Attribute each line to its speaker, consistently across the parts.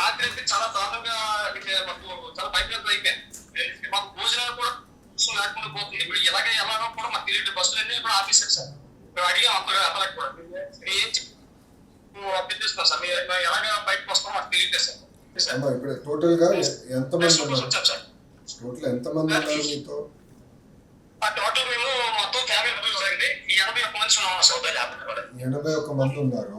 Speaker 1: రాత్రి అయితే చాలా దారుణంగా మాకు చాలా భయంకరంగా అయిపోయింది. మాకు భోజనాలు కూడా అసలు లేకుండా పోతుంది. ఇప్పుడు ఎలాగ ఎలాగో కూడా మాకు తెలియదు. బస్సులన్నీ కూడా ఆఫీసర్ సార్. మేము అడిగాం అంత అతనికి కూడా. ఏం అప్పగిస్తున్నాం సార్. మేము ఎలాగ బయటకు వస్తామో మాకు తెలియదు సార్.
Speaker 2: ఇప్పుడు టోటల్గా ఎంత మంది ఉన్నారు? టోటల్ ఎంత మంది ఉన్నారు మీతో?
Speaker 1: ఆ టోటల్ మేము మొత్తం ఫ్యామిలీ ఎనభై ఒక్క మంది ఉన్నాం సౌదీ లేకపోతే కూడా
Speaker 2: ఎనభై ఒక్క మంది ఉన్నారు.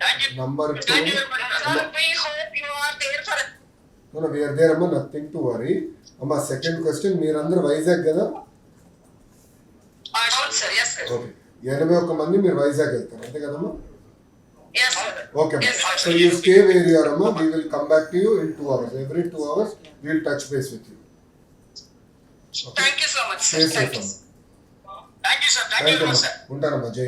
Speaker 1: thank you
Speaker 2: number two
Speaker 1: you you
Speaker 2: No, no, we are there, అమ్మా నథింగ్ టు వరీ అమ్మా సెకండ్ క్వశ్చన్ మీరందరూ వైజాగ్ కదా? ఓకే ఎనభై ఒక్క మంది మీరు వైజాగ్ వెళ్తారు అంతే కదమ్మా okay
Speaker 1: Yes, sir.
Speaker 2: So you stay where you are అమ్మా. We will come back to you in two hours every two hours will touch base with you
Speaker 1: you you you you
Speaker 2: you ఉంటానమ్మా. జై